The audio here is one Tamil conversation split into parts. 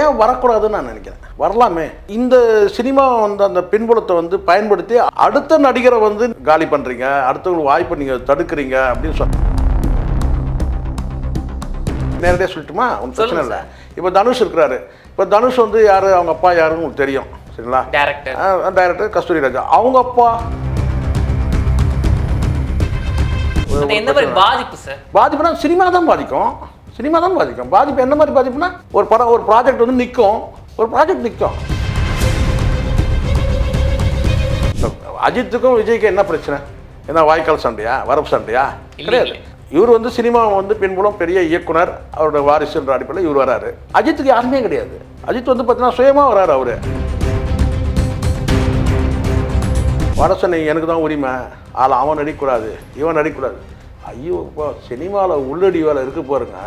ஏன் வரக்கூடாதுன்னு நான் நினைக்கிறேன். வரலாமே. இந்த சினிமா வந்து அந்த பின்புலத்தை வந்து பயன்படுத்தி அடுத்த நடிகரை வந்து காலி பண்ணுறீங்க அடுத்தவங்களுக்கு வாய்ப்பை நீங்கள் தடுக்கிறீங்க அப்படின்னு சொன்ன நேரடியாக சொல்லட்டுமா? ஒன்றும் பிரச்சனை இல்லை. இப்போ தனுஷ் இருக்கிறாரு. இப்போ தனுஷ் வந்து யார் அவங்க அப்பா யாருன்னு உங்களுக்கு தெரியும். சரிங்களா? Director director Kasthuri Raja. அவங்க அப்பா. பாதிப்பு சார்? பாதிப்புனா சினிமா தான் பாதிக்கும். சினிமா தான் பாதிக்கும். பாதிப்பு என்ன மாதிரி பாதிப்புனா ஒரு படம் ஒரு ப்ராஜெக்ட் வந்து நிற்கும் ஒரு ப்ராஜெக்ட் நிற்கும் அஜித்துக்கும் விஜய்க்கும் என்ன பிரச்சனை? என்ன வாய்க்கால் சண்டையா? வரப்பு சண்டையா? கிடையாது. இவர் வந்து சினிமா வந்து பின்புலம் பெரிய இயக்குனர். அவரோட வாரிசுன்ற அடிப்படையில் இவர் வராரு. அஜித்துக்கு யாருமே கிடையாது. அஜித் வந்து பார்த்தீங்கன்னா சுயமாக வராரு அவரு. வட சென்னை எனக்கு தான் உரிமை. ஆள் அவன் நடிக்கக்கூடாது இவன் நடிக்கக்கூடாது. ஐயோ இப்போ சினிமாவில் உள்ளடி வேலை இருக்கு பாருங்க.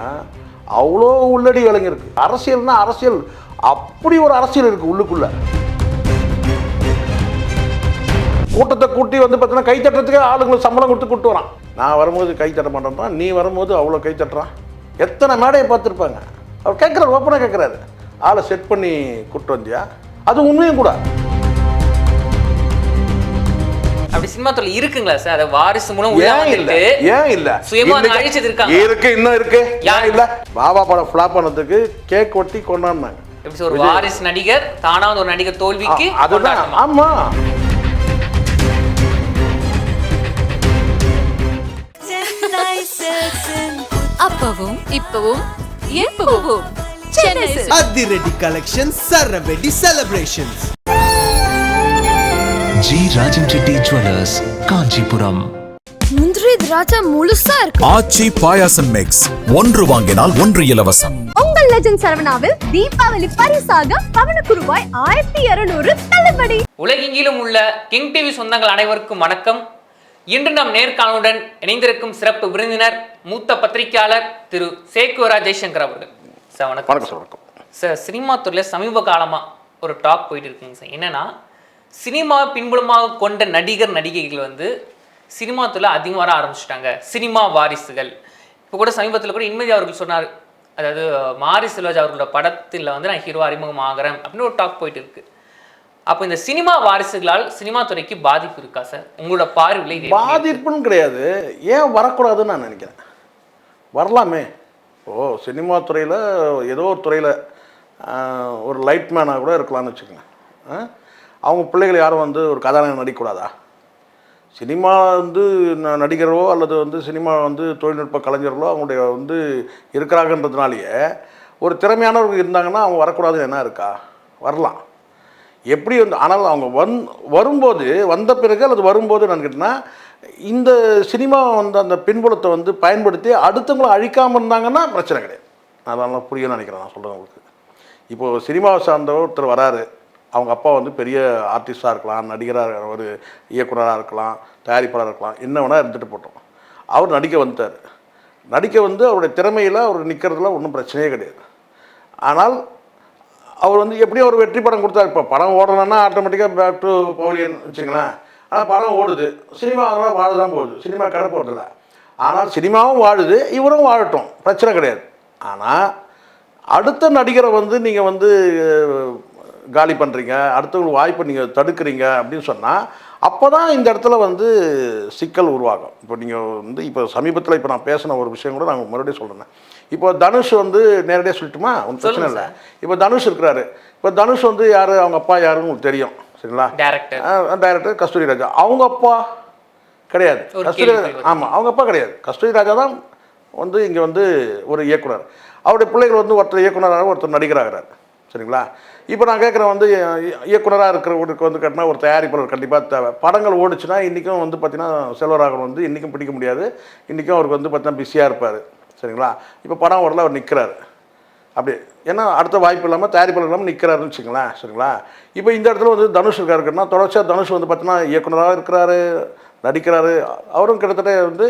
அவ்வளோ உள்ளடி வேலைங்க இருக்கு. அரசியல்னா அரசியல். அப்படி ஒரு அரசியல் இருக்கு உள்ளுக்குள்ள. கூட்டத்தை கூட்டி வந்து பார்த்தீங்கன்னா கை தட்டுறதுக்கு ஆளுங்களுக்கு சம்பளம் கொடுத்து கூட்டு வரான். நான் வரும்போது கை தட்ட மாட்டேன்றான். நீ வரும்போது அவ்வளோ கை தட்டுறான். எத்தனை மேடையை பார்த்துருப்பாங்க? அவர் கேட்குறாரு ஓப்பனாக கேட்குறாரு. ஆளை செட் பண்ணி கூட்டு வந்தியா? அது உண்மையும் கூட. அப்படி சினிமா துறை இருக்குங்களா சார்? அதை வாரிசு மூலம் ஏன் இல்ல? ஏன் இல்ல? சுயமா அழிச்சது இருக்காங்க. இருக்கு இன்னும் இருக்கு? ஏன் இல்ல? பாபா படம் ஃபிளாப் பண்ணதுக்கு கேக் ஒட்டி கொண்டாடினாங்க. எப்படி ஒரு வாரிசு நடிகர் தானா ஒரு நடிகர் தோல்விக்கு அதுதான்? ஆமா. அப்பவும் இப்பவும் எப்பவும் சென்னை. அதிரடி collection சரவெடி celebrations G Rajan Reddy jewellers Kanchipuram முந்திரி திராட்சை முழுசா இருக்கு. ஆச்சி பாயாசம் மிக்ஸ் ஒன்று வாங்கினால் ஒன்று இலவசம். உங்கள் லெஜண்ட் சரவணாவில் தீபாவளி பரிசாக பவனுக்கு ரூபாய் ஆயிரத்தி இருநூறு தள்ளுபடி. உலகெங்கிலும் உள்ள கிங் டிவி சொந்தங்கள் அனைவருக்கும் வணக்கம். இன்று நாம் நேர்காணலுடன் இணைந்திருக்கும் சிறப்பு விருந்தினர் மூத்த பத்திரிகையாளர் திரு சேக்குவரா ஜெய்சங்கர் அவர்கள். சார் வணக்கம். வணக்கம் சார் வணக்கம். சார் சினிமா துறையில் சமீப காலமாக ஒரு டாக் போயிட்டு இருக்குங்க சார். என்னன்னா சினிமா பின்புலமாக கொண்ட நடிகர் நடிகைகள் வந்து சினிமா துறையில் அதிகம் வர ஆரம்பிச்சிட்டாங்க. சினிமா வாரிசுகள். இப்போ கூட சமீபத்தில் கூட இன்மதி அவர்கள் சொன்னார். அதாவது மாரி செல்வராஜ் அவர்களோட படத்தில் வந்து நான் ஹீரோ அறிமுகம் ஆகிறேன் அப்படின்னு ஒரு டாக் போயிட்டு இருக்கு. அப்போ இந்த சினிமா வாரிசுகளால் சினிமா துறைக்கு பாதிப்பு இருக்கா சார்? உங்களோட பார்வையில் பாதிப்புன்னு கிடையாது. ஏன் வரக்கூடாதுன்னு நான் நினைக்கிறேன். வரலாமே. ஓ சினிமா துறையில் ஏதோ ஒரு துறையில் ஒரு லைட் மேனாக கூட இருக்கலாம்னு வச்சுக்கோங்க ஆ? அவங்க பிள்ளைகள் யாரும் வந்து ஒரு கதாநாயகன் நடிக்கக்கூடாதா? சினிமா வந்து ந- நடிகரோ அல்லது வந்து சினிமா வந்து தொழில்நுட்ப கலைஞர்களோ அவங்களுடைய வந்து இருக்கிறாங்கன்றதுனாலேயே ஒரு திறமையானவர்கள் இருந்தாங்கன்னா அவங்க வரக்கூடாதுன்னு என்ன இருக்கா? வரலாம். எப்படி வந்து ஆனால் அவங்க வந் வரும்போது வந்த பிறகு அல்லது வரும்போது நான் கேட்டேன்னா இந்த சினிமா வந்து அந்த பின்புலத்தை வந்து பயன்படுத்தி அடுத்தவங்களை அழிக்காமல் இருந்தாங்கன்னா பிரச்சனை கிடையாது. அதெல்லாம் புரியும்னு நினைக்கிறேன் நான் சொல்கிறேன் உங்களுக்கு. இப்போது சினிமாவை சார்ந்த ஒருத்தர் வராரு. அவங்க அப்பா வந்து பெரிய ஆர்டிஸ்டாக இருக்கலாம் நடிகராக ஒரு இயக்குனராக இருக்கலாம் தயாரிப்பாளராக இருக்கலாம் என்ன வேணால் இருந்துட்டு போட்டோம். அவர் நடிக்க வந்துட்டார். நடிக்க வந்து அவருடைய திறமையில் அவர் நிற்கிறதுல ஒன்றும் பிரச்சனையே கிடையாது. ஆனால் அவர் வந்து எப்படியும் ஒரு வெற்றி படம் கொடுத்தாரு. இப்போ படம் ஓடணும்னா ஆட்டோமேட்டிக்காக பேக் டு பவுலியன் வச்சுங்களேன் ஆனால் படம் ஓடுது. சினிமா அதெல்லாம் வாழ தான் போகுது. சினிமா கடை போடுறதில்ல ஆனால் சினிமாவும் வாழுது. இவரும் வாழட்டும். பிரச்சனை கிடையாது. ஆனால் அடுத்த நடிகரை வந்து நீங்கள் வந்து காலி பண்ணுறீங்க அடுத்தவங்களுக்கு வாய்ப்பை நீங்கள் தடுக்கிறீங்க அப்படின்னு சொன்னால் அப்போ தான் இந்த இடத்துல வந்து சிக்கல் உருவாகும். இப்போ நீங்கள் வந்து இப்போ சமீபத்தில் இப்போ நான் பேசின ஒரு விஷயம் கூட நான் மறுபடியும் சொல்கிறேன் இப்போ தனுஷ் வந்து நேரடியாக சொல்லட்டுமா? ஒன்றும் பிரச்சனை இல்லை. இப்போ தனுஷ் இருக்கிறாரு. இப்போ தனுஷ் வந்து யார்? அவங்க அப்பா யாருன்னு உங்களுக்கு தெரியும். சரிங்களா? Director director Kasthuri Raja. அவங்க அப்பா கிடையாது. கஸ்தூரி. ஆமாம் அவங்க அப்பா கிடையாது. கஸ்தூரி ராஜா தான் வந்து இங்கே வந்து ஒரு இயக்குனர். அவருடைய பிள்ளைகள் வந்து ஒருத்தர் இயக்குனராக ஒருத்தர் நடிகராகிறார். சரிங்களா? இப்போ நான் கேட்குறேன் வந்து இயக்குனராக இருக்கிறவருக்கு வந்து கேட்டினா ஒரு தயாரிப்பாளர் கண்டிப்பாக தேவை. படங்கள் ஓடுச்சுன்னா இன்றைக்கும் வந்து பார்த்தீங்கன்னா செல்வராகவன் வந்து இன்றைக்கும் பிடிக்க முடியாது. இன்றைக்கும் அவருக்கு வந்து பார்த்தீங்கன்னா பிஸியாக இருப்பார். சரிங்களா? இப்போ படம் ஓடல அவர் நிற்கிறாரு அப்படி ஏன்னா அடுத்த வாய்ப்பு இல்லாமல் தயாரிப்பாளர் இல்லாமல் நிற்கிறாருன்னு வச்சுங்களேன் சரிங்களா? இப்போ இந்த இடத்துல வந்து தனுஷ் இருக்காருன்னா தொடர்ச்சியாக தனுஷ் வந்து பார்த்தீங்கன்னா இயக்குனராக இருக்கிறாரு. நடிக்கிறாரு. அவரும் கிட்டத்தட்ட வந்து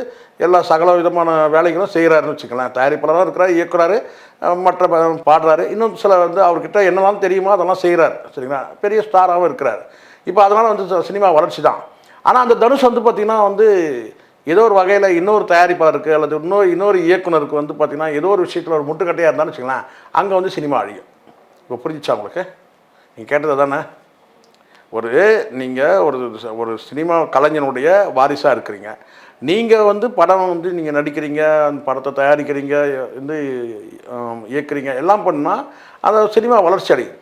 எல்லா சகல விதமான வேலைகளும் செய்கிறாருன்னு வச்சுக்கலாம் தயாரிப்பாளராக இருக்கிறார் இயக்குறாரு மற்ற பாடுறாரு. இன்னும் சில வந்து அவர்கிட்ட என்னெல்லாம் தெரியுமோ அதெல்லாம் செய்கிறாரு சரிங்களா? பெரிய ஸ்டாராகவும் இருக்கிறார். இப்போ அதனால் வந்து சினிமா வளர்ச்சி தான். ஆனால் அந்த தனுஷ் வந்து பார்த்திங்கன்னா வந்து ஏதோ ஒரு வகையில் இன்னொரு தயாரிப்பாளருக்கு அல்லது இன்னொரு இன்னொரு இயக்குனருக்கு வந்து பார்த்திங்கன்னா ஏதோ ஒரு விஷயத்தில் ஒரு முட்டுக்கட்டையாக இருந்தாலும் வச்சுக்கலாம் அங்கே வந்து சினிமா அழியும். இப்போ புரிஞ்சிச்சா உங்களுக்கு? நீங்கள் கேட்டது தானே ஒரு நீங்கள் ஒரு ஒரு சினிமா கலைஞனுடைய வாரிசாக இருக்கிறீங்க. நீங்கள் வந்து படம் வந்து நீங்கள் நடிக்கிறீங்க அந்த படத்தை தயாரிக்கிறீங்க வந்து இயக்குறீங்க எல்லாம் பண்ணால் அந்த சினிமா வளர்ச்சி அடையுது.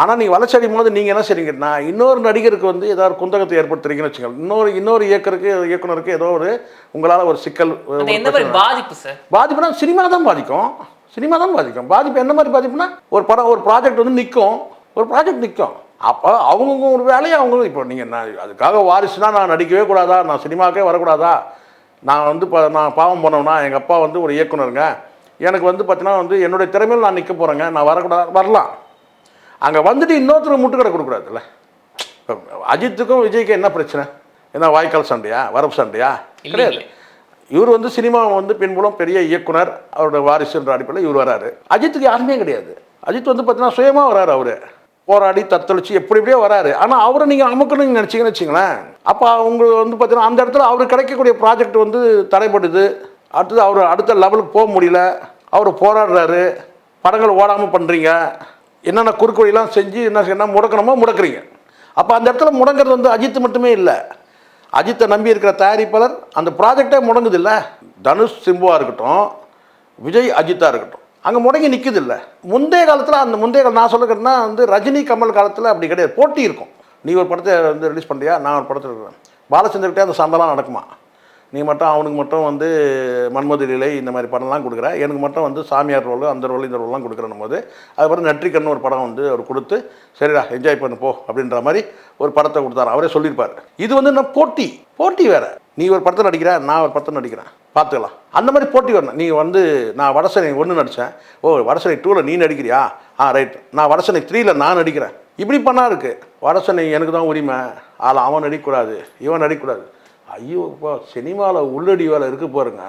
ஆனால் நீங்கள் வளர்ச்சி அடையும் போது நீங்கள் என்ன செய்றீங்கன்னா இன்னொரு நடிகருக்கு வந்து ஏதாவது குந்தகத்தை ஏற்படுத்துறீங்கன்னு வச்சுக்கோங்க. இன்னொரு இன்னொரு இயக்கருக்கு இயக்குனருக்கு ஏதோ ஒரு உங்களால் ஒரு சிக்கல். பாதிப்பு சார் பாதிப்புனா சினிமா தான் பாதிக்கும். சினிமா தான் பாதிக்கும். பாதிப்பு என்ன மாதிரி பாதிப்புனா ஒரு படம் ஒரு ப்ராஜெக்ட் வந்து நிற்கும் ஒரு ப்ராஜெக்ட் நிற்கும் அப்போ அவங்கவுங்க ஒரு வேலையை அவங்க இப்போ நீங்கள் நான் அதுக்காக வாரிசுனா நான் நடிக்கவே கூடாதா? நான் சினிமாக்கே வரக்கூடாதா? நான் வந்து இப்போ நான் பாவம் பண்ணோம்னா எங்கள் அப்பா வந்து ஒரு இயக்குனருங்க. எனக்கு வந்து பார்த்தீங்கன்னா வந்து என்னுடைய திறமையில் நான் நிற்க போகிறேங்க நான் வரக்கூடாது வரலாம். அங்கே வந்துட்டு இன்னொருத்தர் முட்டுக்கடை கொடுக்கூடாதுல்ல இப்போ அஜித்துக்கும் விஜய்க்கும் என்ன பிரச்சனை? என்ன வாய்க்கால் சண்டையா? வரப்பு சண்டையா? கிடையாது. இவர் வந்து சினிமா வந்து பின்புலம் பெரிய இயக்குனர். அவரோட வாரிசுன்ற அடிப்படையில் இவர் வராரு. அஜித்துக்கு யாருமே கிடையாது. அஜித் வந்து பார்த்தீங்கன்னா சுயமாக வராரு அவரு. போராடி தத்தளிச்சு எப்படி எப்படியோ வராரு. ஆனால் அவரை நீங்கள் அமுக்கணும்னு நினச்சிங்கன்னு வச்சிங்களேன் அப்போ அவங்க வந்து பார்த்தீங்கன்னா அந்த இடத்துல அவருக்கு கிடைக்கக்கூடிய ப்ராஜெக்ட் வந்து தடைப்படுது அடுத்தது அவர் அடுத்த லெவலுக்கு போக முடியல. அவர் போராடுறாரு. படங்கள் ஓடாமல் பண்ணுறீங்க என்னென்ன குறுக்கு செஞ்சு என்ன என்ன முடக்கணுமோ முடக்குறீங்க. அப்போ அந்த இடத்துல முடங்கிறது வந்து அஜித் மட்டுமே இல்லை. அஜித்தை நம்பி இருக்கிற தயாரிப்பாளர் அந்த ப்ராஜெக்டே முடங்குது இல்லை. தனுஷ் சிம்புவாக இருக்கட்டும் விஜய் அஜித்தாக இருக்கட்டும். அங்கே முடங்கி நிற்குது இல்லை முந்தைய காலத்தில் அந்த முந்தைய காலம் நான் சொல்லுறேன்னா வந்து ரஜினி கமல் காலத்தில் அப்படி கிடையாது. போட்டி இருக்கும். நீ ஒரு படத்தை வந்து ரிலீஸ் பண்ணுறியா நான் ஒரு படத்தில் இருக்கிறேன் பாலச்சந்திரகிட்டே அந்த சந்தெல்லாம் நடக்குமா? நீ மட்டும் அவனுக்கு மட்டும் வந்து மன்மது லீலை இந்த மாதிரி படம்லாம் கொடுக்குற. எனக்கு மட்டும் வந்து சாமியார் ரோல் அந்த ரோல் இந்த ரோல்லாம் கொடுக்குறனும் போது அதுக்கப்புறம் நெற்றிக்கண்ணு ஒரு படம் வந்து அவர் கொடுத்து சரிடா என்ஜாய் பண்ணு போ அப்படின்ற மாதிரி ஒரு படத்தை கொடுத்தாரு. அவரே சொல்லியிருப்பார். இது வந்து என்ன போட்டி? போட்டி வேறு. நீ ஒரு படத்தை நடிக்கிற நான் ஒரு படத்தை நடிக்கிறேன். பார்த்துக்கலாம். அந்த மாதிரி போட்டி வரணும். நீ வந்து நான் வடசனை ஒன்று நடித்தேன் ஓ வடசனை டூவில் நீ நடிக்கிறியா? ஆ ரைட் நான் வடசனை த்ரீயில் நான் நடிக்கிறேன். இப்படி பண்ணா இருக்குது வடசனை எனக்கு தான் உரிமை. அதில் அவன் நடிக்கக்கூடாது இவன் நடிக்கக்கூடாது. ஐயோ இப்போ சினிமாவில் உள்ளடி வேலை இருக்கு பாருங்க.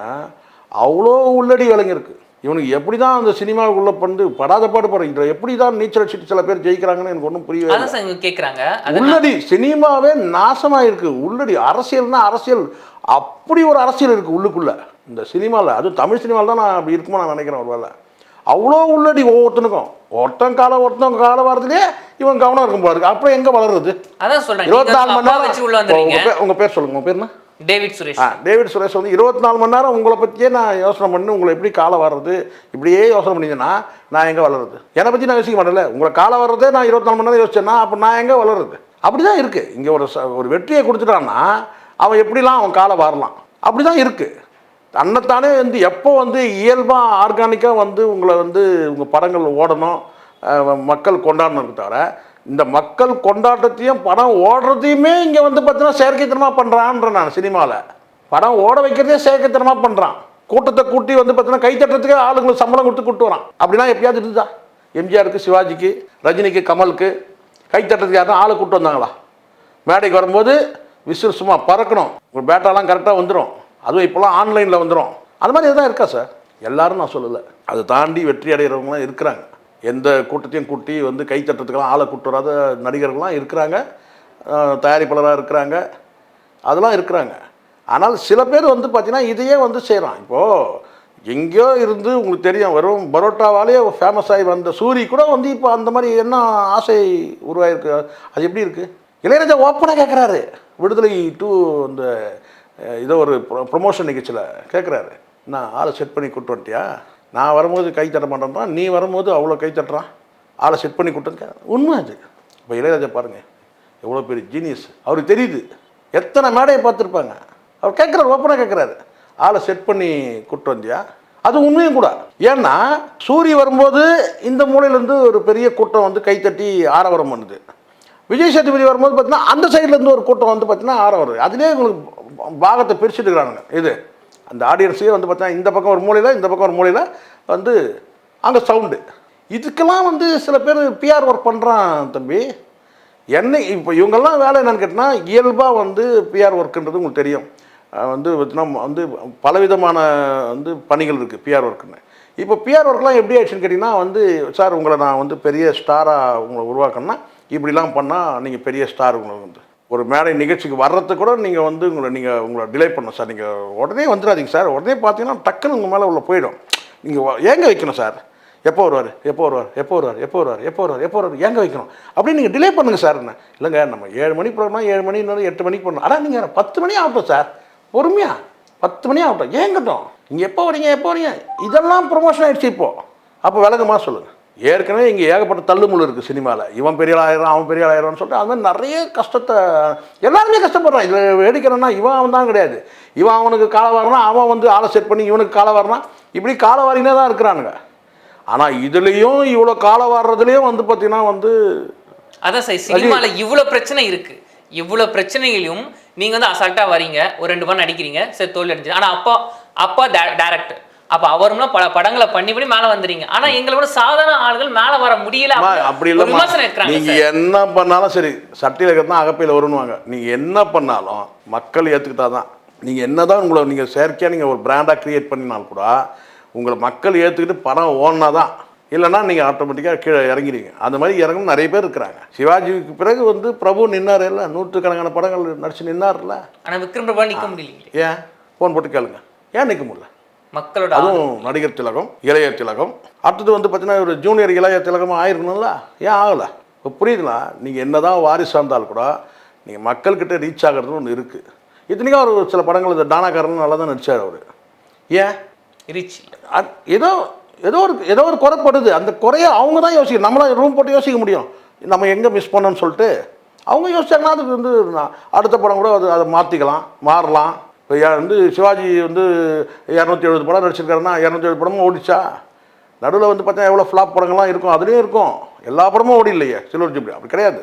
அவ்வளோ உள்ளடி வேலைங்க இருக்குது இவனுக்கு எப்படி தான் அந்த சினிமாவுக்குள்ளே பண்ணி படாத பாடு போடுறீங்க எப்படி தான் நீச்சல் அடிச்சுட்டு சில பேர் ஜெயிக்கிறாங்கன்னு எனக்கு ஒன்றும் புரியவே கேட்குறாங்க உள்ளடி சினிமாவே நாசமாக இருக்கு உள்ளடி அரசியல்னா அரசியல். அப்படி ஒரு அரசியல் இருக்கு உள்ளுக்குள்ள. இந்த சினிமாவில் அது தமிழ் சினிமாவில் தான் நான் அப்படி இருக்குமா நான் நினைக்கிறேன் ஒரு வேலை அவ்வளோ உள்ளடி ஒவ்வொருத்தனுக்கும். ஒருத்தன் காலம் ஒருத்தன் காலம் வரதுலேயே இவன் கவனம் இருக்கும் போல இருக்கு. அப்புறம் எங்கே வளருது? அதான் சொல்றேன். இருபத்தி நாலு மணி வச்சு உள்ள நேரம் வந்துறீங்க உங்கள் பேர் சொல்லுங்க. உங்கள் பேர் டேவிட் சுரேஷ். ஆ டேவிட் சுரேஷ் வந்து இருபத்தி நாலு மணி நேரம் உங்களை பற்றியே நான் யோசனை பண்ணி உங்களை எப்படி காலம் வர்றது இப்படியே யோசனை பண்ணிங்கன்னா நான் எங்கே வளருது? என்னை பற்றி நான் யோசிக்க மாட்டேன்ல. உங்களை காலம் வர்றதே நான் இருபத்தி நாலு மணி நேரம் யோசிச்சேன்னா அப்போ நான் எங்கே வளருது? அப்படி தான் இருக்குது இங்கே ஒரு ஒரு வெற்றியை கொடுத்துட்டான்னா அவன் எப்படிலாம் அவன் காலம் வரலாம்? அப்படி தான் இருக்குது தன்னைத்தானே வந்து எப்போ வந்து இயல்பாக ஆர்கானிக்காக வந்து உங்களை வந்து உங்கள் படங்கள் ஓடணும் மக்கள் கொண்டாடணும் தவிர இந்த மக்கள் கொண்டாட்டத்தையும் படம் ஓடுறதையுமே இங்கே வந்து பார்த்தீங்கன்னா செயற்கைத்தனமாக பண்ணுறான்ற நான் சினிமாவில் படம் ஓட வைக்கிறதே செயற்கைத்தனமாக பண்ணுறான் கூட்டத்தை கூட்டி வந்து பார்த்தீங்கன்னா கைத்தட்டுறதுக்கு ஆளுங்களுக்கு சம்பளம் கொடுத்து கூட்டு வரான். அப்படின்னா எப்பயாவது இருந்துதா? எம்ஜிஆருக்கு சிவாஜிக்கு ரஜினிக்கு கமலுக்கு கைத்தட்டுறதுக்கு யாரும் ஆளை கூட்டு வந்தாங்களா? மேடைக்கு வரும்போது விசில் சும்மா பறக்கணும். ஒரு பேட்டாலாம் கரெக்டாக வந்துடும் அதுவும் இப்போலாம் ஆன்லைனில் வந்துடும் அது மாதிரி எதுவும் இருக்கா சார்? எல்லாரும் நான் சொல்லலை. அதை தாண்டி வெற்றி அடைகிறவங்களாம் இருக்கிறாங்க. எந்த கூட்டத்தையும் கூட்டி வந்து கை தட்டுறதுக்கெல்லாம் ஆளை கூட்டு வராத நடிகர்கள்லாம் இருக்கிறாங்க. தயாரிப்பாளராக இருக்கிறாங்க. அதெல்லாம் இருக்கிறாங்க. ஆனால் சில பேர் வந்து பார்த்திங்கன்னா இதையே வந்து செய்கிறான் இப்போது எங்கேயோ இருந்து உங்களுக்கு தெரியும் வெறும் பரோட்டாவாலே ஃபேமஸ் ஆகி வந்த சூரி கூட வந்து இப்போ அந்த மாதிரி என்ன ஆசை உருவாயிருக்கு? அது எப்படி இருக்குது இளையராஜா ஓப்பனாக கேட்குறாரு விடுதலை டூ அந்த இதோ ஒரு ப்ரொமோஷன் நிகழ்ச்சியில் கேட்குறாரு நான் ஆளை செட் பண்ணி கூட்டு வந்துட்டியா? நான் வரும்போது கை தட்ட மாட்டேன்றான் நீ வரும்போது அவ்வளோ கை தட்டுறான் ஆளை செட் பண்ணி கூட்டு உண்மை அது. இப்போ இளையராஜா பாருங்கள் எவ்வளோ பெரிய ஜீனியஸ் அவருக்கு தெரியுது. எத்தனை மேடையை பார்த்துருப்பாங்க? அவர் கேட்குறாரு ஓப்பனாக கேட்குறாரு ஆளை செட் பண்ணி கூட்டு வந்தியா அது உண்மையும் கூட. ஏன்னா சூரிய வரும்போது இந்த மூலையிலேருந்து ஒரு பெரிய கூட்டம் வந்து கைத்தட்டி ஆரவரம் பண்ணுது. விஜய் சேதுபதி வரும்போது பார்த்தீங்கன்னா அந்த சைட்லேருந்து ஒரு கூட்டம் வந்து பார்த்தீங்கன்னா ஆரவரம் அதுலேயே உங்களுக்கு பாகத்தை பிரிச்சுட்டு இருக்கிறாங்க இது. அந்த ஆடியன்ஸே வந்து பார்த்தீங்கன்னா இந்த பக்கம் ஒரு மூலையில் இந்த பக்கம் ஒரு மூலையில் வந்து அங்கே சவுண்டு இதுக்கெல்லாம் வந்து சில பேர் பிஆர் ஒர்க் பண்ணுறான் தம்பி. என்ன இப்போ இவங்கெல்லாம் வேலை என்னென்னு கேட்டால் இயல்பாக வந்து பிஆர் ஒர்க்குன்றது உங்களுக்கு தெரியும். வந்து பார்த்தீங்கன்னா வந்து பலவிதமான வந்து பணிகள் இருக்குது பிஆர் ஒர்க்குன்னு இப்போ பிஆர் ஒர்க்லாம் எப்படி ஆயிடுச்சுன்னு கேட்டிங்கன்னா வந்து சார் உங்களை நான் வந்து பெரிய ஸ்டாராக உங்களை உருவாக்கணும்னா இப்படிலாம் பண்ணால் நீங்கள் பெரிய ஸ்டார் உங்களை வந்து. ஒரு மேடை நிகழ்ச்சிக்கு வர்றதுக்கு கூட நீங்கள் வந்து உங்களை நீங்கள் உங்களை டிலே பண்ணணும் சார். நீங்கள் உடனே வந்துடாதீங்க சார். உடனே பார்த்தீங்கன்னா டக்குன்னு உங்கள் மேலே உள்ள போயிடும். நீங்கள் ஏங்க வைக்கணும் சார்? எப்போ வருவார்? எப்போ வருவார்? எப்போ வருவார்? எப்போ வருவார்? எப்போ வருவார்? எப்போ வருவார்? ஏங்க வைக்கணும்? அப்படின்னு நீங்கள் டிலே பண்ணுங்கள் சார் என்ன? இல்லைங்க நம்ம ஏழு மணி ப்ரோக்ராம்னா ஏழு மணி எட்டு மணிக்கு பண்ணணும் ஆனால் நீங்கள் பத்து மணி ஆகட்டும் சார். பொறுமையாக பத்து மணி ஆகட்டும். ஏங்கட்டும். நீங்கள் எப்போ வரீங்க எப்போ வரீங்க? இதெல்லாம் ப்ரொமோஷன் ஆகிடுச்சு இப்போது அப்போ விலகமாக சொல்லுங்கள் ஏற்கனவே இங்கே ஏகப்பட்ட தள்ளுமுள்ளு இருக்குது சினிமாவில் இவன் பெரிய ஆள் ஆயிரம் அவன் பெரிய ஆயிரம்னு சொல்லிட்டு அது மாதிரி நிறைய கஷ்டத்தை எல்லாருமே கஷ்டப்படுறான். இதில் வேடிக்கிறேன்னா இவன் அவன் தான் கிடையாது. இவன் அவனுக்கு காலை வரனா அவன் வந்து ஆளை செட் பண்ணி இவனுக்கு காலை வரனா இப்படி காலை வாரினே தான் இருக்கிறானுங்க. ஆனால் இதுலேயும் இவ்வளோ காலை வாடுறதுலேயும் வந்து பார்த்தீங்கன்னா வந்து அதான் சார் சினிமாவில் இவ்வளோ பிரச்சனை இருக்குது இவ்வளோ பிரச்சனைகளையும் நீங்கள் வந்து அசால்ட்டாக வரீங்க. ஒரு ரெண்டு படம் நடிக்கிறீங்க. சரி தோல்வி அடைஞ்சது ஆனால் அப்பா அப்பா டேரக்டர் அப்ப அவரும்னா பல படங்களை பண்ணி பண்ணி மேல வந்துறீங்க. ஆனா எங்களை விட சாதாரண ஆள்கள் மேல வர முடியல அப்படி இருக்கிறாங்க நீங்க. என்ன பண்ணாலும் சரி சட்டியில் இருக்கிறது அகப்பையில் வருணுவாங்க நீங்க என்ன பண்ணாலும் மக்கள் ஏற்றுக்கிட்டா தான் நீங்க என்னதான் உங்களை நீங்க செயற்கையாக நீங்க ஒரு பிராண்டாக கிரியேட் பண்ணினாலும் கூட உங்களை மக்கள் ஏற்றுக்கிட்டு படம் ஓடினா தான் இல்லைன்னா நீங்கள் ஆட்டோமேட்டிக்காக கீழே இறங்கிடுவீங்க. அந்த மாதிரி இறங்கணும் நிறைய பேர் இருக்கிறாங்க. சிவாஜிக்கு பிறகு வந்து பிரபு நின்னார் இல்லை நூற்றுக்கணக்கான படங்கள் நடிச்சு நின்னார்ல ஆனா விக்ரம் பிரபா நிக்க முடியலைங்களே. ஏன்? ஃபோன் போட்டு கேளுங்க. ஏன் நிற்க முடியல? மக்களோட. அதுவும் நடிகர் திலகம் இளைய திலகம். அடுத்தது வந்து பார்த்தீங்கன்னா ஒரு ஜூனியர் இளைய திலகம் ஆயிருக்கணும்ல? ஏன் ஆகலை? இப்போ புரியுதுங்களா? நீங்கள் என்னதான் வாரிசு இருந்தாலும் கூட நீங்கள் மக்கள்கிட்ட ரீச் ஆகிறது ஒன்று இருக்குது இத்தனைக்கும் அவர் சில படங்கள் இந்த டானாக்காரன் நல்லா தான் நடிச்சார் அவர். ஏன்? ரீச் ஏதோ ஏதோ ஒரு ஏதோ ஒரு குறைப்படுது அந்த குறைய அவங்க தான் யோசிக்கணும் நம்மளாம் ரூம் போட்டு யோசிக்க முடியும். நம்ம எங்கே மிஸ் பண்ணோம்னு சொல்லிட்டு அவங்க யோசிச்சாங்கன்னா அதுக்கு வந்து அடுத்த படம் கூட அது அதை மாற்றிக்கலாம் மாறலாம். இப்போ வந்து சிவாஜி வந்து இரநூத்தி எழுபது படம் நடிச்சிருக்காருன்னா இரநூத்தி எழுபது படமும் ஓடிச்சா? நடுவில் வந்து பார்த்தா எவ்வளோ ஃப்ளாப் படங்கள்லாம் இருக்கும் அதுலேயும் இருக்கும். எல்லா படமும் ஓடி இல்லையே சில்வர் ஜூப்ளி அப்படி கிடையாது.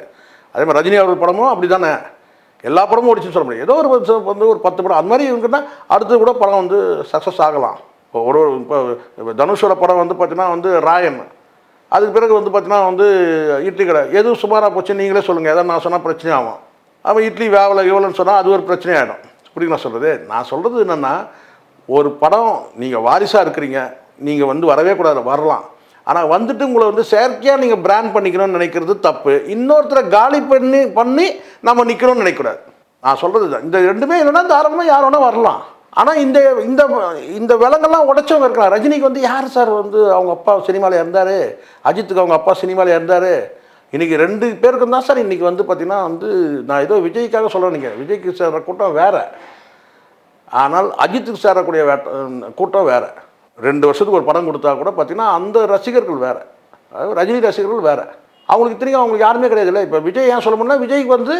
அதே மாதிரி ரஜினி அவர்கள் படமும் அப்படி தானே எல்லா படமும் ஓடிச்சுன்னு சொல்ல முடியாது. ஏதோ ஒரு வந்து ஒரு பத்து படம் அது மாதிரி இருக்குன்னா அடுத்து கூட படம் வந்து சக்ஸஸ் ஆகலாம். இப்போ ஒரு ஒரு இப்போ தனுஷோட படம் வந்து பார்த்தீங்கன்னா வந்து ராயன். அதுக்கு பிறகு வந்து பார்த்தீங்கன்னா வந்து இட்லி கடை. எதுவும் சுமாராக போச்சு நீங்களே சொல்லுங்கள் எதாவது நான் சொன்னால் பிரச்சனை ஆகும் அவன் இட்லி வேவலை இவ்வளோன்னு சொன்னால் அது ஒரு பிரச்சனை ஆகிடும் புரியுங்களா நான் சொல்கிறது நான் சொல்கிறது என்னென்னா ஒரு படம் நீங்கள் வாரிசாக இருக்கிறீங்க நீங்கள் வந்து வரவே கூடாது வரலாம். ஆனால் வந்துட்டு உங்களை வந்து செயற்கையாக நீங்கள் பிராண்ட் பண்ணிக்கணும்னு நினைக்கிறது தப்பு. இன்னொருத்தரை காலி பண்ணி பண்ணி நம்ம நிற்கணும்னு நினைக்கக்கூடாது. நான் சொல்கிறது தான் இந்த ரெண்டுமே இல்லைன்னா தாராளமாக யார் வேணால் வரலாம். ஆனால் இந்த இந்த இந்த விலங்கெல்லாம் உடைச்சவங்க இருக்கலாம். ரஜினிக்கு வந்து யார் சார் வந்து அவங்க அப்பா சினிமாவில் இருந்தார் அஜித்துக்கு அவங்க அப்பா சினிமாவில் இருந்தார் இன்றைக்கி ரெண்டு பேருக்கும் தான் சார் இன்றைக்கி வந்து பார்த்திங்கன்னா வந்து நான் ஏதோ விஜய்க்காக சொல்ல நினைக்கிறேன். விஜய்க்கு சேர்ற கூட்டம் வேறு. ஆனால் அஜித்துக்கு சேரக்கூடிய கூட்டம் வேறு. ரெண்டு வருஷத்துக்கு ஒரு படம் கொடுத்தா கூட பார்த்தீங்கன்னா அந்த ரசிகர்கள் வேறு. அதாவது ரஜினி ரசிகர்கள் வேறு. அவங்களுக்கு தெரியும் அவங்களுக்கு யாருமே கிடையாது இல்லை. இப்போ விஜய் ஏன் சொல்ல முடியும்னா விஜய்க்கு வந்து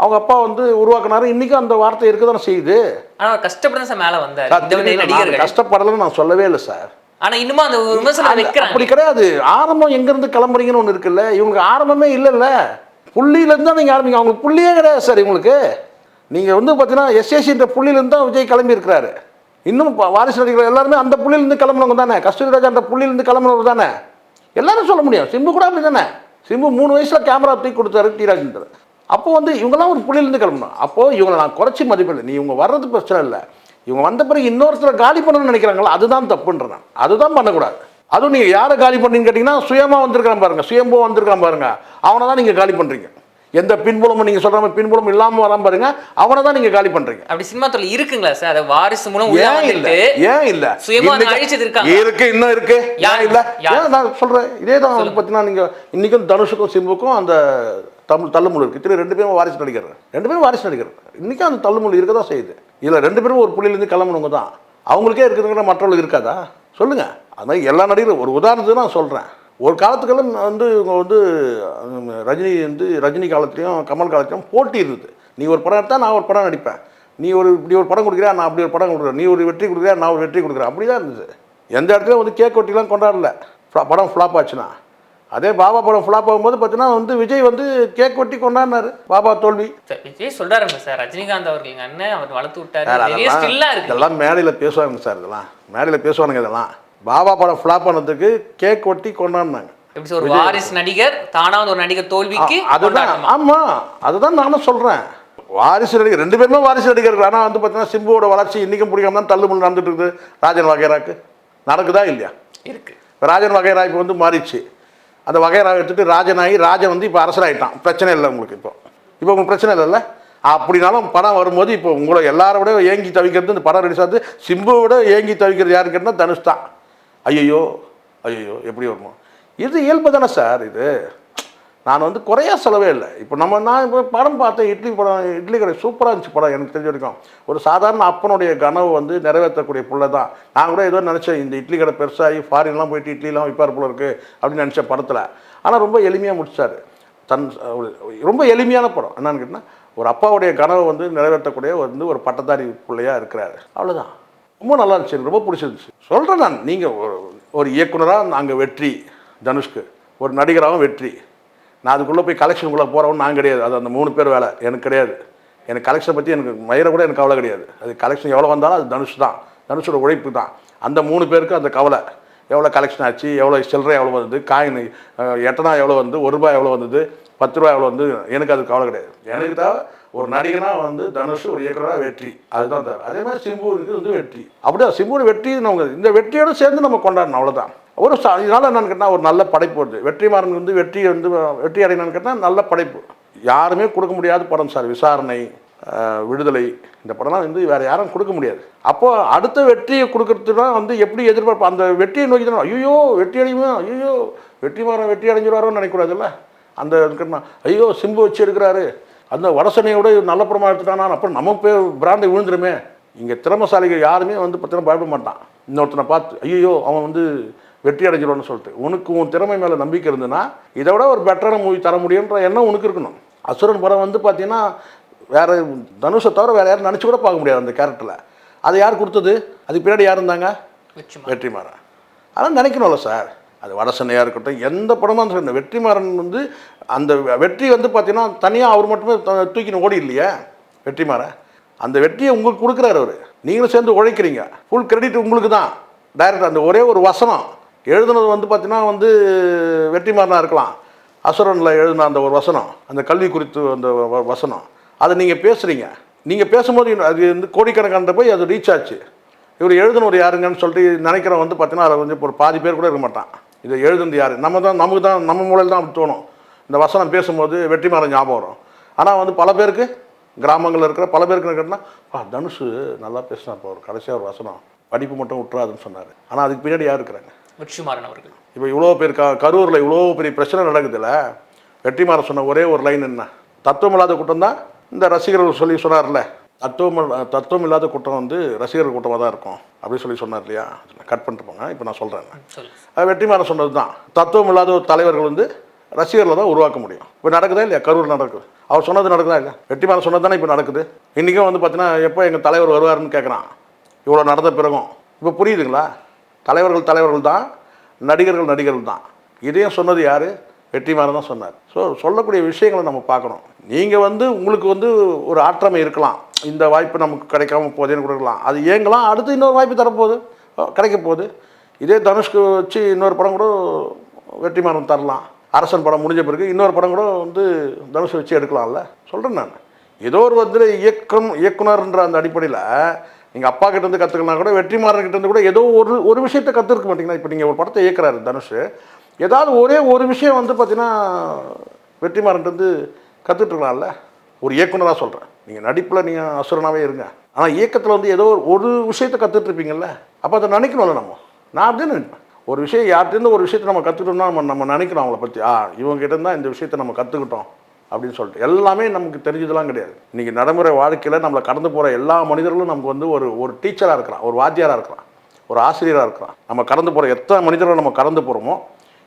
அவங்க அப்பா வந்து உருவாக்குனாரு. இன்றைக்கும் அந்த வார்த்தை இருக்க தானே செய்யுது. ஆனா அவர் கஷ்டப்பட்டு தான் சார் மேல வந்தார். கஷ்டப்படலைன்னு நான் சொல்லவே இல்லை சார். ஆனா இன்னுமா அந்த விமர்சனம் வைக்கிறாங்க. அப்படி கிடையாது. ஆரம்பம் எங்கேருந்து கிளம்புறீங்கன்னு ஒன்று இருக்குல்ல. இவங்களுக்கு ஆரம்பமே இல்லைல்ல. புள்ளியிலேருந்து தான் நீங்கள் ஆரம்பிங்க. அவங்களுக்கு புள்ளியே கிடையாது சார் இவங்களுக்கு. நீங்கள் வந்து பார்த்தீங்கன்னா எஸ்எஸ்சின்ற புள்ளியிலேருந்து தான் விஜய் கிளம்பி இருக்கிறாரு. இன்னும் வாரிசு நடிகர்கள் எல்லாருமே அந்த புள்ளியிலேருந்து கிளம்புனவங்க தானே? கஸ்தூரி ராஜா அந்த புள்ளியிலேருந்து கிளம்புனவர் தானே? எல்லாரும் சொல்ல முடியும். சிம்பு கூட அப்படி தானே? சிம்பு மூணு வயசில் கேமரா தூக்கி கொடுத்தாரு டி ராஜேந்தர் அப்போ வந்து இவங்கெல்லாம் ஒரு புள்ளியிலேருந்து கிளம்பணும். அப்போது இவங்களை நான் குறைச்சி மதிப்பில்லை நீ இவங்க வர்றது பிரச்சனை இல்லை. இவங்க வந்த பிறகு இன்னொருத்தரை காலி பண்ணணும்னு நினைக்கிறாங்களா? அதுதான் தப்புன்றேன் அதுதான் பண்ணக்கூடாது. அதுவும் நீங்கள் யாரை காலி பண்ணீங்கன்னு கேட்டிங்கன்னா சுயமாக வந்திருக்கான் பாருங்க. சுயம்போ வந்திருக்கான் பாருங்க. அவனை தான் நீங்கள் காலி பண்ணுறீங்க எந்த பின்புலமும் நீங்கள் சொல்கிற மாதிரி பின்புலம் இல்லாமல் வராம பாருங்க. அவனை தான் நீங்கள் காலி பண்ணுறீங்க அப்படி சினிமா தொழில் இருக்குங்களா சார்? அதை வாரிசு மூலம் ஏன் இல்ல. ஏன் இல்ல. இருக்கு இன்னும் இருக்கு? ஏன் இல்ல? ஏன் நான் சொல்றேன். இதே தான் பார்த்தீங்கன்னா நீங்க இன்னைக்கும் தனுஷுக்கும் சிம்புக்கும் அந்த தமிழ் தள்ளுமுள் இருக்குது இத்தனை ரெண்டு பேரும் வாரிசு நடிகர் ரெண்டு பேரும் வாரிசு நடிகர் இன்றைக்கும் அந்த தள்ளுமுள் இருக்க தான் செய்யுது. இதில் ரெண்டு பேரும் ஒரு புள்ளியிலேருந்து கிளம்புனவங்க தான். அவங்களுக்கே இருக்கிறதுங்கிற மற்றவங்களுக்கு இருக்காதா? சொல்லுங்க. அது மாதிரி எல்லா நடிகரும் ஒரு உதாரணத்துக்கு நான் சொல்கிறேன் ஒரு காலத்துக்கெல்லாம் வந்து இவங்க வந்து ரஜினி வந்து ரஜினி காலத்துலேயும் கமல் காலத்துலையும் போட்டி இருந்தது. நீ ஒரு படம் எடுத்தால் நான் ஒரு படம் நடிப்பேன். நீ ஒரு இப்படி ஒரு படம் கொடுக்குறியா? நான் அப்படி ஒரு படம் கொடுக்குறேன். நீ ஒரு வெற்றி கொடுக்குறியா? நான் ஒரு வெற்றி கொடுக்குறேன். அப்படி தான் இருந்தது. எந்த இடத்துலையும் வந்து கேக் ஒட்டிலாம் கொண்டாடல. படம் ஃப்ளாப் ஆச்சுன்னா. அதே பாபா படம் ஃப்ளாப் ஆகும்போது பார்த்தீங்கன்னா வந்து விஜய் வந்து கேக் வெட்டி கொண்டாடினாரு. பாபா தோல்வி. சார், விஜய் சொல்றாருங்க சார். ரஜினிகாந்த் அவர்கள் அண்ணன் அவர் வளர்த்து விட்டாரு. இதெல்லாம் மேடையில் பேசுவாங்க சார் இதெல்லாம். மேடையில் பேசுவானுங்க இதெல்லாம். பாபா படம் ஃப்ளாப் பண்ணதுக்கு கேக் வெட்டி கொண்டாடினாங்க. எப்படி ஒரு வாரிசு நடிகர் தானா ஒரு நடிகர் தோல்விக்கு அதுதான். கொண்டாட்டமா? ஆமா. அதுதான் நானும் சொல்றேன். வாரிசு நடிகர் ரெண்டு பேருமே வாரிசு நடிகர்கள். ஆனால் வந்து பார்த்தீங்கன்னா சிம்புவோட வளர்ச்சி இன்னைக்கும் பிடிக்காம தான் தள்ளுமுள் நடந்துட்டு இருக்குது. ராஜன் வகைராக்கு. நடக்குதா இல்லையா? இருக்கு. ராஜன் வகைரா இப்போ வந்து மாறிடுச்சு. அந்த வகைரா எடுத்துகிட்டு ராஜன் ஆகி ராஜன் வந்து இப்போ அரசராகிட்டான் பிரச்சனை இல்லை உங்களுக்கு இப்போ. இப்போ உங்களுக்கு பிரச்சனை இல்லைல்ல? அப்படினாலும் படம் வரும்போது இப்போ உங்களை எல்லாரோட விட ஏங்கி தவிக்கிறது இந்த படம் ரிலீஸ் ஆகுது. சிம்புவோட விட ஏங்கி தவிக்கிறது யாருன்னு கேட்டால் தனுஷ் தான். ஐயோ ஐயோ எப்படி வருமோ. இது இயல்பு தானே சார் இது. நான் வந்து குறையா செலவே இல்லை. இப்போ நம்ம நான் இப்போ படம் பார்த்தேன் இட்லி படம் இட்லி கடை சூப்பராக இருந்துச்சு படம் எனக்கு தெரிஞ்ச வரைக்கும். ஒரு சாதாரண அப்பனுடைய கனவு வந்து நிறைவேற்றக்கூடிய பிள்ளை தான். நான் கூட ஏதோ நினச்சேன் இந்த இட்லி கடை பெருசாகி ஃபாரின்லாம் போயிட்டு இட்லிலாம் விற்பார் போல இருக்குது அப்படின்னு நினச்சேன் படத்தில். ஆனால் ரொம்ப எளிமையாக முடிச்சார். தன் ரொம்ப எளிமையான படம். என்னன்னு கேட்டால் ஒரு அப்பாவுடைய கனவை வந்து நிறைவேற்றக்கூடிய வந்து ஒரு பட்டதாரி பிள்ளையாக இருக்கிறாரு. அவ்வளோதான் ரொம்ப நல்லா இருந்துச்சு எனக்கு ரொம்ப பிடிச்சிருந்துச்சு. சொல்கிறேன் நான் நீங்கள் ஒரு ஒரு இயக்குனராக நாங்கள் வெற்றி. தனுஷ்க்கு. ஒரு நடிகராகவும் வெற்றி. நான் அதுக்குள்ளே போய் கலெக்ஷனுக்குள்ளே போகிறவன் நான் கிடையாது. அது அந்த மூணு பேர் வேலை. எனக்கு கிடையாது. எனக்கு கலெக்ஷனை பற்றி எனக்கு மயிரை கூட எனக்கு கவலை கிடையாது. அது கலெக்ஷன் எவ்வளோ வந்தாலும் அது தனுஷ் தான். தனுஷோட உழைப்பு தான். அந்த மூணு பேருக்கு அந்த கவலை. எவ்வளோ கலெக்ஷன் ஆச்சு? எவ்வளோ சில்லறை எவ்வளோ வந்தது? காயின் எட்டனா எவ்வளோ வந்து? ஒரு ரூபாய் எவ்வளோ வந்தது? பத்து ரூபாய் எவ்வளோ வந்து எனக்கு அது கவலை கிடையாது. எனக்கு தான் ஒரு நடிகனாக வந்து தனுஷ் ஒரு ஏக்கராக வெற்றி. அதுதான் தேவை. அதே மாதிரி சிம்புவுக்கு வந்து வெற்றி. அப்படியே சிம்புவோட வெற்றி நம்ம இந்த வெற்றியோட சேர்ந்து நம்ம கொண்டாடணும். அவ்வளோதான் ஒரு இதனால் இதனால என்னன்னு கேட்டால் ஒரு நல்ல படைப்பு வருது. வெற்றிமாறன் வந்து வெற்றி வந்து வெற்றி அடையணும்னு கேட்டால் நல்ல படைப்பு. யாருமே கொடுக்க முடியாத படம் சார். விசாரணை விடுதலை இந்த படம்லாம் வந்து வேறு யாரும் கொடுக்க முடியாது. அப்போ அடுத்த வெற்றியை கொடுக்கறதுனா வந்து எப்படி எதிர்பார்ப்பு? அந்த வெற்றியை நோக்கி தான். ஐயோ வெற்றி அடையுமா? ஐயோ வெற்றி மாறன் வெற்றி அடைஞ்சிடுவாரோன்னு நினைக்கூடாதுல்ல அந்த இதுக்குன்னா, ஐயோ சிம்பு வச்சு எடுக்கிறாரு. அந்த வடசனையோட நல்ல படமாக எடுத்துட்டானா? அப்புறம் நம்ம பேர் பிராண்டை விழுந்துருமே. இங்கே திறமசாலிகள் யாருமே வந்து பார்த்தீங்கன்னா பயப்பட மாட்டான். இன்னொருத்தனை பார்த்து ஐயோ அவன் வந்து வெற்றி அடைஞ்சிருவான்னு சொல்லிட்டு. உனக்கு உன் திறமை மேலே நம்பிக்கை இருந்ததுன்னா இதை விட ஒரு பெட்டரான மூவி தர முடியுன்ற எண்ணம் உனக்கு இருக்கணும். அசுரன் படம் வந்து பார்த்தீங்கன்னா வேற தனுஷை தவிர வேற யாரும் நினச்சி கூட பார்க்க முடியாது அந்த கேரக்டரில் அது யார் கொடுத்தது? அதுக்கு பின்னாடி யார் இருந்தாங்க? வெற்றிமாறன். அதெல்லாம் நினைக்கணும்ல சார் அது வடசென்னையாக இருக்கட்டும் எந்த படமாக இருந்தாலும் சரி, இந்த வெற்றிமாறன் வந்து அந்த வெற்றி வந்து பார்த்தீங்கன்னா தனியாக அவர் மட்டுமே த- தூக்கின்னு ஓடி இல்லையா வெற்றிமாறன். அந்த வெற்றியை உங்களுக்கு கொடுக்குறாரு அவர். நீங்களும் சேர்ந்து உழைக்கிறீங்க. ஃபுல் கிரெடிட் உங்களுக்கு தான் டைரக்டர் அந்த ஒரே ஒரு வசனம். எழுதுனது வந்து பார்த்தீங்கன்னா வந்து வெற்றிமாறனாக இருக்கலாம். அசுரனில் எழுதின அந்த ஒரு வசனம் அந்த கல்வி குறித்து அந்த வ- வசனம். அதை நீங்கள் பேசுகிறீங்க நீங்கள் பேசும்போது அது வந்து கோடிக்கணக்கான போய் அது ரீச் ஆச்சு. இவர் எழுதுனவர் யாருங்கன்னு சொல்லிட்டு நினைக்கிறவன் வந்து பார்த்தீங்கன்னா அதை வந்து ஒரு பாதி பேர் கூட இருக்க மாட்டான். இதை எழுதுனது யார்? நம்ம தான் நமக்கு தான் நம்ம மூலையில் தான் அப்படி தோணும். இந்த வசனம் பேசும்போது வெற்றிமாறன் ஞாபகம் வரும். ஆனால் வந்து பல பேருக்கு கிராமங்களில் இருக்கிற பல பேருக்கு கேட்டால் பா தனுஷு நல்லா பேசினார் இப்போ ஒரு கடைசியாக ஒரு வசனம். படிப்பு மட்டும் விட்டுறாதுன்னு சொன்னார். ஆனால் அதுக்கு பின்னாடி யார் இருக்கிறாங்க? வெற்றிமாறன் அவர்கள். இப்போ இவ்வளோ பேர் க கரூரில் இவ்வளோ பெரிய பிரச்சனை நடக்குதுல்ல வெற்றிமாறன் சொன்ன ஒரே ஒரு லைன் என்ன? தத்துவம் இல்லாத கூட்டம் தான் இந்த ரசிகர்கள் சொல்லி சொன்னார்ல. தத்துவம் தத்துவம் இல்லாத கூட்டம் வந்து ரசிகர்கள் கூட்டமாக தான் இருக்கும். அப்படின்னு சொல்லி சொன்னார் இல்லையா? கட் பண்ணிட்டு போங்க. இப்போ நான் சொல்கிறேன் வெற்றிமாறன் சொன்னது தான். தத்துவம் இல்லாத ஒரு தலைவர்கள் வந்து ரசிகர்களை தான் உருவாக்க முடியும். இப்போ நடக்குதா இல்லையா? கரூர் நடக்குது. அவர் சொன்னது நடக்குதா இல்லையா? வெற்றிமாறன் சொன்னது தானே இப்போ நடக்குது. இன்றைக்கும் வந்து பார்த்தீங்கன்னா எப்போ எங்கள் தலைவர் வருவாருன்னு கேட்குறான் இவ்வளோ நடந்த பிறகும். இப்போ புரியுதுங்களா? தலைவர்கள் தலைவர்கள் தான் நடிகர்கள் நடிகர்கள் தான். இதையும் சொன்னது யார்? வெற்றிமாறன் தான் சொன்னார். ஸோ சொல்லக்கூடிய விஷயங்களை நம்ம பார்க்கணும். நீங்கள் வந்து உங்களுக்கு வந்து ஒரு ஆற்றமை இருக்கலாம். இந்த வாய்ப்பு நமக்கு கிடைக்காம போதேன்னு கொடுக்கலாம். அது ஏங்கலாம் அடுத்து இன்னொரு வாய்ப்பு தரப்போகுது. கிடைக்க போகுது. இதே தனுஷ்க்கு வச்சு இன்னொரு படம் கூட வெற்றிமாறன் தரலாம். அரசன் படம் முடிஞ்ச பிறகு இன்னொரு படம் கூட வந்து தனுஷை வச்சு எடுக்கலாம்ல. சொல்கிறேன் நான். ஏதோ ஒரு வந்து இயக்கம் இயக்குனர்ன்ற அந்த அடிப்படையில் நீங்கள் அப்பா கிட்ட இருந்து கற்றுக்கலாம் கூட வெற்றிமாறன் கிட்ட இருந்து கூட ஏதோ ஒரு ஒரு விஷயத்தை கற்றுருக்க மாட்டீங்கன்னா இப்போ நீங்கள் ஒரு படத்தை இயக்குறாரு தனுஷ். ஏதாவது ஒரே ஒரு விஷயம் வந்து பார்த்தீங்கன்னா வெற்றிமாறன் கற்றுட்ருக்கலாம்ல ஒரு இயக்குனராக சொல்கிறேன் நீங்கள் நடிப்பில் நீங்கள் அசுரனாகவே இருங்க. ஆனால் இயக்கத்தில் வந்து ஏதோ ஒரு- விஷயத்தை கற்றுட்ருப்பீங்கள்ல அப்போ அதை நினைக்கணும்ல நம்ம. நான் அப்படியே நினைப்பேன். ஒரு விஷயம் யார்கிட்டேருந்து ஒரு விஷயத்தை நம்ம கற்றுக்கிட்டோம்னா நம்ம நம்ம நினைக்கணும் அவங்கள பற்றி ஆ இவங்ககிட்ட இருந்தால் இந்த விஷயத்தை நம்ம கற்றுக்கிட்டோம் அப்படின்னு சொல்லிட்டு. எல்லாமே நமக்கு தெரிஞ்சதெல்லாம் கிடையாது. இன்றைக்கி நடைமுறை வாழ்க்கையில் நம்மளை கடந்து போகிற எல்லா மனிதர்களும் நமக்கு வந்து ஒரு ஒரு டீச்சராக இருக்கிறான் ஒரு வாத்தியாராக இருக்கிறான் ஒரு ஆசிரியராக இருக்கிறான் நம்ம கடந்து போகிற எத்தனை மனிதர்கள் நம்ம கடந்து போகிறோமோ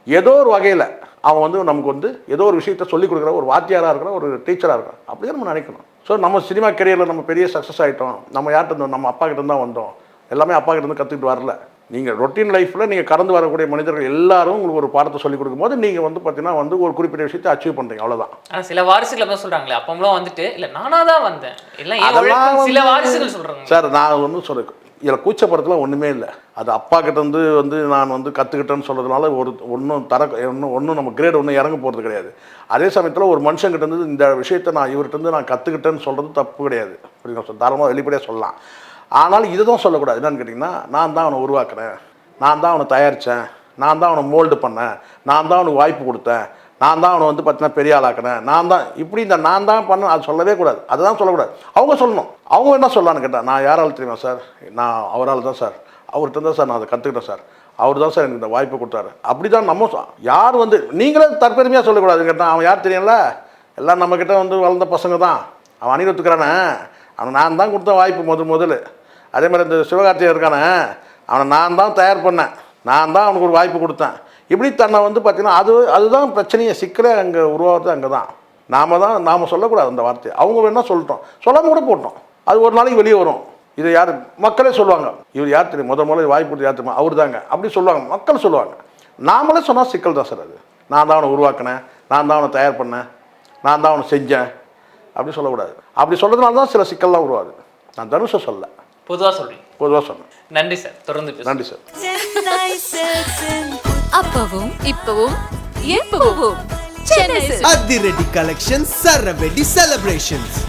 ஏதோ ஒரு வகையில் அவன் வந்து நமக்கு வந்து ஏதோ ஒரு விஷயத்த சொல்லிக் கொடுக்குற ஒரு வாத்தியாராக இருக்கிறான் ஒரு டீச்சராக இருக்கிறான் அப்படியே நம்ம நினைக்கணும். ஸோ நம்ம சினிமா கெரியரில் நம்ம பெரிய சக்ஸஸ் ஆகிட்டோம் நம்ம யார்கிட்ட இருந்தோம்? நம்ம அப்பா கிட்ட தான் வந்தோம். எல்லாமே அப்பா கிட்ட இருந்து கற்றுக்கிட்டு வரல. நீங்கள் ரொட்டீன் லைஃப்பில் நீங்கள் கடந்து வரக்கூடிய மனிதர்கள் எல்லாரும் உங்களுக்கு ஒரு பாடத்தை சொல்லிக் கொடுக்கும்போது நீங்கள் வந்து பார்த்தீங்கன்னா வந்து ஒரு குறிப்பிட்ட விஷயத்தை அச்சீவ் பண்ணுறீங்க அவ்வளோதான் ஆனா சில வாரிசுகள் தான் சொல்றாங்களே அப்பமெல்லாம் வந்துட்டு இல்ல நானா தான் வந்தேன். உழைப்புன்னு சில வாரிசுகள் சொல்றாங்க. சார் நான் ஒன்றும் சொல்ல இதில் கூச்சப்படுறதுலாம் ஒன்றுமே இல்லை. அது அப்பா கிட்ட இருந்து வந்து நான் வந்து கற்றுக்கிட்டேன்னு சொல்கிறதுனால ஒரு ஒன்றும் தர ஒன்றும் ஒன்றும் நம்ம கிரேட் ஒன்றும் இறங்க போகிறது கிடையாது. அதே சமயத்தில் ஒரு மனுஷங்கிட்ட இருந்து இந்த விஷயத்தை நான் இவர்கிட்ட இருந்து நான் கற்றுக்கிட்டேன்னு சொல்கிறது தப்பு கிடையாது. புரியுங்க தாராளமாக வெளிப்படையாக சொல்லலாம். ஆனால் இதை தான் சொல்லக்கூடாது. என்னன்னு கேட்டிங்கன்னா நான் தான் அவனை உருவாக்குறேன் நான் தான் அவனை தயாரித்தேன் நான் தான் அவனை மோல்டு பண்ணேன். நான் தான் அவனுக்கு வாய்ப்பு கொடுத்தேன். நான் தான் அவனை வந்து பார்த்தீங்கன்னா பெரிய ஆளாக்குனேன். நான் தான் இப்படி இந்த நான் தான் பண்ண அது சொல்லவே கூடாது. அதுதான் சொல்லக்கூடாது. அவங்க சொல்லணும். அவங்க என்ன சொல்லலான்னு கேட்டால் நான் யாரால் தெரியுமா சார்? நான் அவரால் தான் சார். அவர்கிட்ட தான் சார் நான் அதை கற்றுக்கிட்டேன் சார். அவர் தான் சார் எனக்கு இந்த வாய்ப்பு கொடுத்தாரு. அப்படி தான் நம்ம யார் வந்து நீங்களே தற்பெருமையாக சொல்லக்கூடாது கேட்டால் அவன் யார் தெரியும்ல? எல்லாம் நம்மக்கிட்ட வந்து வளர்ந்த பசங்க தான். அவன் அணிவத்துக்கிறானே அவன் நான் தான் கொடுத்த வாய்ப்பு முதல் முதல்ல அதே மாதிரி இந்த சிவகார்த்திகேயன் இருக்கானே அவனை நான் தான் தயார் பண்ணேன். நான் தான் அவனுக்கு ஒரு வாய்ப்பு கொடுத்தேன். இப்படி தன்னை வந்து பார்த்தீங்கன்னா அது அதுதான் பிரச்சனையை. சிக்கலே அங்கே உருவாகிறது அங்கே தான் நாம தான் நாம் சொல்லக்கூடாது அந்த வார்த்தையை. அவங்க வேணால் சொல்லிட்டோம். சொல்லாமல் கூட போட்டோம். அது ஒரு நாளைக்கு வெளியே வரும். இது யார் மக்களே சொல்லுவாங்க. இவர் யார் தெரியும்? முதல் முதல்ல வாய்ப்பு கொடுத்து யார் தெரியுமா? அவர் தாங்க அப்படி சொல்லுவாங்க. மக்கள் சொல்லுவாங்க. நாமளே சொன்னால் சிக்கல் தான் சார் அது. நான் தான் அவனை உருவாக்கினேன். நான் தான் அவனை தயார் பண்ணேன். நான் தான் அவனை செஞ்சேன். அப்படி சொல்லக்கூடாது. அப்படி சொல்கிறதுனால தான் சில சிக்கல்லாம் உருவாது நான் தனுஷை சொல்ல பொதுவா சொல்றீங்க. பொதுவாக சொன்னேன் நன்றி சார். தொடர்ந்து பேசுங்க நன்றி சார். அப்பவும் இப்பவும் எப்பவும் சென்னை. அதிரடி collection சரவெடி celebrations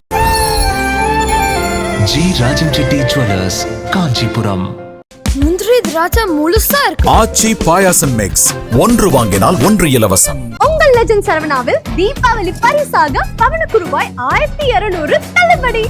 G Rajan Reddy jewellers Kanchipuram. முந்திரி திராட்சை முழுசா இருக்கு. ஆச்சி பாயாசம் மிக்ஸ் ஒன்று வாங்கினால் ஒன்று இலவசம். உங்கள் லெஜண்ட் சரவணாவில் தீபாவளி பரிசாக பவனுக்கு ரூபாய் ஆயிரத்தி இருநூறு தள்ளுபடி.